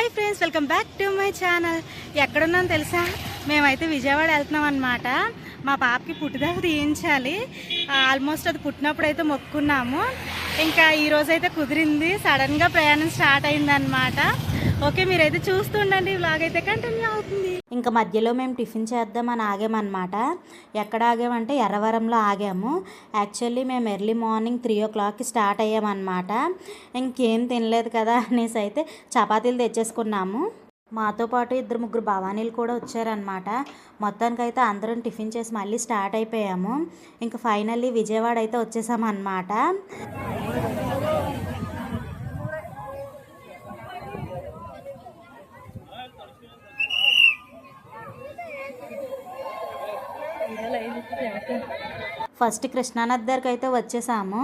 Hi friends welcome back to my channel. ఎక్కడున్నాం తెలుసా? మేమైతే విజయవాడ వెళ్తున్నాం అనమాట మా పాపకి పుట్టుదల తీయించాలి. ఆల్మోస్ట్ అది పుట్టినప్పుడు అయితే మొక్కున్నాము ఇంకా ఈరోజైతే కుదిరింది. సడన్గా ప్రయాణం స్టార్ట్ అయిందనమాట ఓకే మీరైతే చూస్తుండండి బ్లాగ్ అయితే కంటిన్యూ అవుతుంది. ఇంకా మధ్యలో మేము టిఫిన్ చేద్దామని ఆగామన్నమాట. ఎక్కడ ఆగామంటే ఎర్రవరంలో ఆగాము. యాక్చువల్లీ మేము ఎర్లీ మార్నింగ్ త్రీ ఓ క్లాక్కి స్టార్ట్ అయ్యామన్నమాట. ఇంకేం తినలేదు కదా అనేసి అయితే చపాతీలు తెచ్చేసుకున్నాము. మాతో పాటు ఇద్దరు ముగ్గురు భవానీలు కూడా వచ్చారనమాట మొత్తానికైతే అందరం టిఫిన్ చేసి మళ్ళీ స్టార్ట్ అయిపోయాము. ఇంకా ఫైనల్లీ విజయవాడ అయితే వచ్చేసామన్నమాట. ఫస్ట్ కృష్ణానది దగ్గరికి అయితే వచ్చేసాము.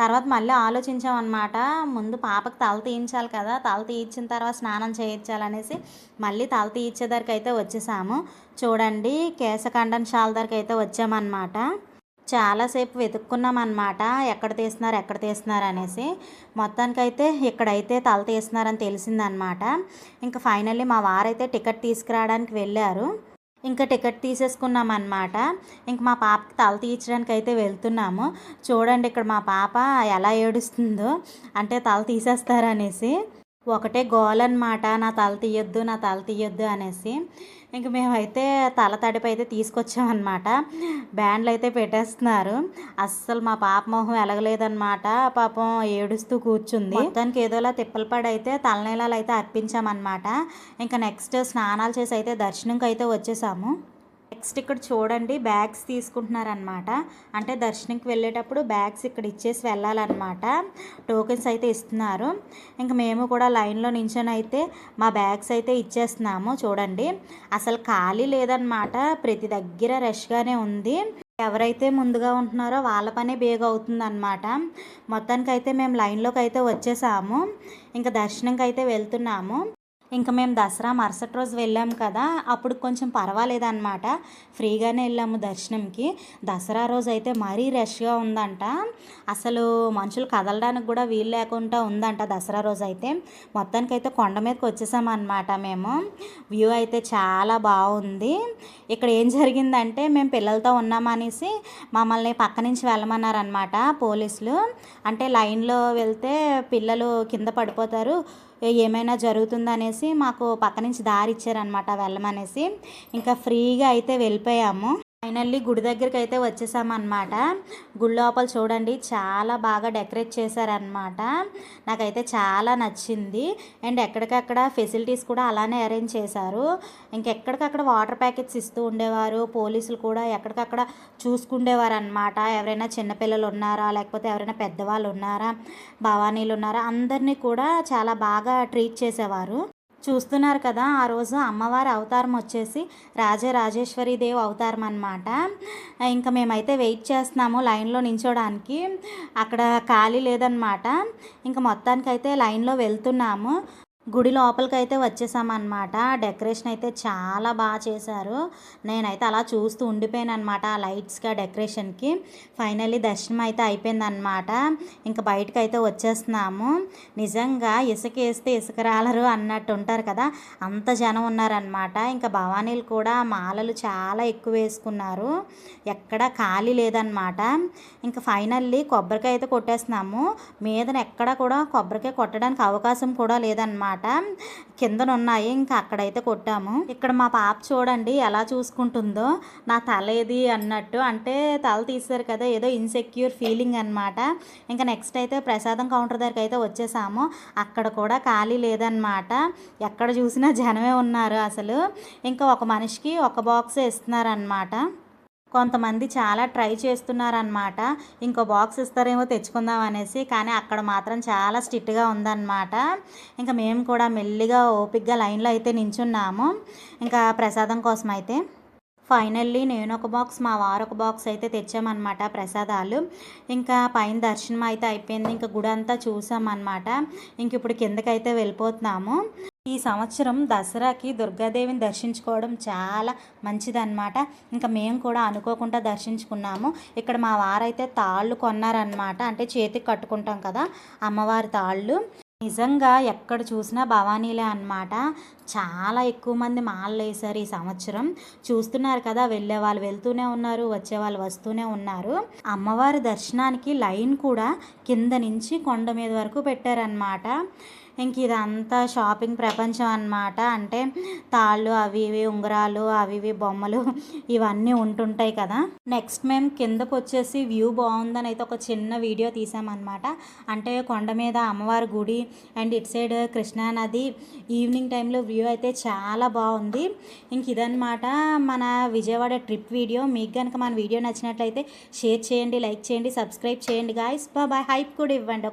తర్వాత మళ్ళీ ఆలోచించామన్నమాట. ముందు పాపకి తల తీయించాలి కదా తల తీయించిన తర్వాత స్నానం చేయించాలనేసి మళ్ళీ తల తీయించే దగ్గరికి అయితే వచ్చేసాము. చూడండి కేశఖండన్ షాల్ దగ్గరికి అయితే వచ్చామన్నమాట. చాలాసేపు వెతుక్కున్నాం అనమాట ఎక్కడ తీస్తున్నారు ఎక్కడ తీస్తున్నారు అనేసి. మొత్తానికైతే ఇక్కడైతే తల తీస్తున్నారని తెలిసిందనమాట ఇంకా ఫైనల్లీ మా వారైతే టికెట్ తీసుకురావడానికి వెళ్ళారు. ఇంకా టికెట్ తీసేసుకున్నాం అనమాట ఇంక మా పాపకి తల తీయించడానికి అయితే వెళ్తున్నాము. చూడండి ఇక్కడ మా పాప ఎలా ఏడుస్తుందో. అంటే తల తీసేస్తారనేసి. ఒకటే గోలన్నమాట నా తల తీయొద్దు నా తల తీయొద్దు అనేసి. ఇంక మేమైతే తల తడిపి అయితే తీసుకొచ్చామన్నమాట. బ్యాండ్లు అయితే పెట్టేస్తున్నారు. అస్సలు మా పాప మొహం ఎలగలేదన్నమాట. పాపం ఏడుస్తూ కూర్చుంది. దానికి ఏదోలా తిప్పల అయితే తలనీలాలు అయితే అర్పించామన్నమాట ఇంకా నెక్స్ట్ స్నానాలు చేసి అయితే దర్శనంకి అయితే వచ్చేసాము. నెక్స్ట్ ఇక్కడ చూడండి బ్యాగ్స్ తీసుకుంటున్నారనమాట అంటే దర్శనంకి వెళ్ళేటప్పుడు బ్యాగ్స్ ఇక్కడ ఇచ్చేసి వెళ్ళాలన్నమాట. టోకెన్స్ అయితే ఇస్తున్నారు. ఇంకా మేము కూడా లైన్లో నించొని అయితే మా బ్యాగ్స్ అయితే ఇచ్చేస్తున్నాము. చూడండి అసలు ఖాళీ లేదనమాట ప్రతి దగ్గర రష్గానే ఉంది. ఎవరైతే ముందుగా ఉంటున్నారో వాళ్ళ పనే బేగ అవుతుందన్నమాట. మొత్తానికైతే మేము లైన్లోకి అయితే వచ్చేసాము. ఇంకా దర్శనంకి అయితే వెళ్తున్నాము. ఇంకా మేము దసరా మరుసటి రోజు వెళ్ళాం కదా అప్పుడు కొంచెం పర్వాలేదన్నమాట. ఫ్రీగానే వెళ్ళాము దర్శనంకి. దసరా రోజు అయితే మరీ రష్గా ఉందంట. అసలు మనుషులు కదలడానికి కూడా వీలు లేకుండా ఉందంట దసరా రోజు అయితే. మొత్తానికైతే కొండ మీదకి వచ్చేసామన్నమాట మేము. వ్యూ అయితే చాలా బాగుంది. ఇక్కడ ఏం జరిగిందంటే మేము పిల్లలతో ఉన్నామనేసి మమ్మల్ని పక్క నుంచి వెళ్ళమన్నారనమాట పోలీసులు. అంటే లైన్లో వెళ్తే పిల్లలు కింద పడిపోతారు. ఏమైనా జరుగుతుందనేసి మాకు పక్క నుంచి దారి ఇచ్చారనమాట వెళ్ళమనేసి. ఇంకా ఫ్రీగా అయితే వెళ్ళిపోయాము. ఫైనల్లీ గుడి దగ్గరికి అయితే వచ్చేసామన్నమాట. గుడి లోపల చూడండి చాలా బాగా డెకరేట్ చేశారనమాట నాకైతే చాలా నచ్చింది. అండ్ ఎక్కడికక్కడ ఫెసిలిటీస్ కూడా అలానే అరేంజ్ చేశారు. ఇంకెక్కడికక్కడ వాటర్ ప్యాకెట్స్ ఇస్తూ ఉండేవారు పోలీసులు కూడా ఎక్కడికక్కడ చూసుకుండేవారు అనమాట ఎవరైనా చిన్నపిల్లలు ఉన్నారా లేకపోతే ఎవరైనా పెద్దవాళ్ళు ఉన్నారా భవానీలు ఉన్నారా అందరినీ కూడా చాలా బాగా ట్రీట్ చేసేవారు. చూస్తున్నారు కదా ఆ రోజు అమ్మవారి అవతారం వచ్చేసి రాజరాజేశ్వరి దేవి అవతారం అనమాట ఇంకా మేమైతే వెయిట్ చేస్తున్నాము లైన్లో నించోడానికి. అక్కడ ఖాళీ లేదనమాట ఇంకా మొత్తానికైతే లైన్లో వెళ్తున్నాము. గుడి లోపలికి అయితే వచ్చేసామన్నమాట. డెకరేషన్ అయితే చాలా బాగా చేశారు. నేనైతే అలా చూస్తూ ఉండిపోయాను అనమాట ఆ లైట్స్కి ఆ డెకరేషన్కి. ఫైనల్లీ దర్శనం అయితే అయిపోయిందనమాట ఇంకా బయటకు అయితే వచ్చేస్తున్నాము. నిజంగా ఇసుక వేస్తే ఇసుక రాలరు అన్నట్టు ఉంటారు కదా అంత జనం ఉన్నారనమాట ఇంకా భవానీలు కూడా మాలలు చాలా ఎక్కువ వేసుకున్నారు. ఎక్కడ ఖాళీ లేదనమాట ఇంకా ఫైనల్లీ కొబ్బరికాయ అయితే కొట్టేస్తున్నాము. మీదన ఎక్కడ కూడా కొబ్బరికాయ కొట్టడానికి అవకాశం కూడా లేదనమాట అనమాట కిందన ఉన్నాయి ఇంకా అక్కడైతే కొట్టాము. ఇక్కడ మా పాప చూడండి ఎలా చూసుకుంటుందో. నా తల ఏది అన్నట్టు అంటే తల తీసారు కదా ఏదో ఇన్సెక్యూర్ ఫీలింగ్ అనమాట ఇంకా నెక్స్ట్ అయితే ప్రసాదం కౌంటర్ దగ్గరికి అయితే వచ్చేసాము. అక్కడ కూడా ఖాళీ లేదనమాట ఎక్కడ చూసినా జనమే ఉన్నారు అసలు. ఇంకా ఒక మనిషికి ఒక బాక్స్ ఇస్తున్నారనమాట కొంతమంది చాలా ట్రై చేస్తున్నారనమాట ఇంకో బాక్స్ ఇస్తారేమో తెచ్చుకుందాం అనేసి కానీ అక్కడ మాత్రం చాలా స్ట్రిక్ట్గా ఉందన్నమాట. ఇంకా మేము కూడా మెల్లిగా ఓపిక్గా లైన్లో అయితే నించున్నాము. ఇంకా ప్రసాదం కోసం అయితే ఫైనల్లీ నేను ఒక బాక్స్ మా వారు ఒక బాక్స్ అయితే తెచ్చామన్నమాట ప్రసాదాలు. ఇంకా పైన దర్శనం అయితే అయిపోయింది. ఇంకా గుడి అంతా చూసామన్నమాట. ఇంక ఇప్పుడు కిందకైతే వెళ్ళిపోతున్నాము. ఈ సంవత్సరం దసరాకి దుర్గాదేవిని దర్శించుకోవడం చాలా మంచిదన్నమాట. ఇంకా మేము కూడా అనుకోకుండా దర్శించుకున్నాము. ఇక్కడ మా వారైతే తాళ్ళు కొన్నారనమాట అంటే చేతికి కట్టుకుంటాం కదా అమ్మవారి తాళ్ళు. నిజంగా ఎక్కడ చూసినా భవానీలే అన్నమాట. చాలా ఎక్కువ మంది మాలలు వేశారు ఈ సంవత్సరం. చూస్తున్నారు కదా వెళ్ళే వాళ్ళు వెళ్తూనే ఉన్నారు వచ్చే వాళ్ళు వస్తూనే ఉన్నారు. అమ్మవారి దర్శనానికి లైన్ కూడా కింద నుంచి కొండ మీద వరకు పెట్టారనమాట ఇంక ఇదంతా షాపింగ్ ప్రపంచం అన్నమాట. అంటే తాళ్ళు అవి ఇవి ఉంగరాలు అవి ఇవి బొమ్మలు ఇవన్నీ ఉంటుంటాయి కదా. నెక్స్ట్ మేము కిందకు వచ్చేసి వ్యూ బాగుందని అయితే ఒక చిన్న వీడియో తీసామన్నమాట. అంటే కొండ మీద అమ్మవారి గుడి అండ్ ఇటు సైడ్ కృష్ణానది ఈవినింగ్ టైంలో వ్యూ అయితే చాలా బాగుంది. ఇంక ఇదన్నమాట మన విజయవాడ ట్రిప్ వీడియో. మీకు కనుక మన వీడియో నచ్చినట్లయితే షేర్ చేయండి లైక్ చేయండి సబ్స్క్రైబ్ చేయండి గాయస్ బాబాయ్ హైప్ కూడా ఇవ్వండి.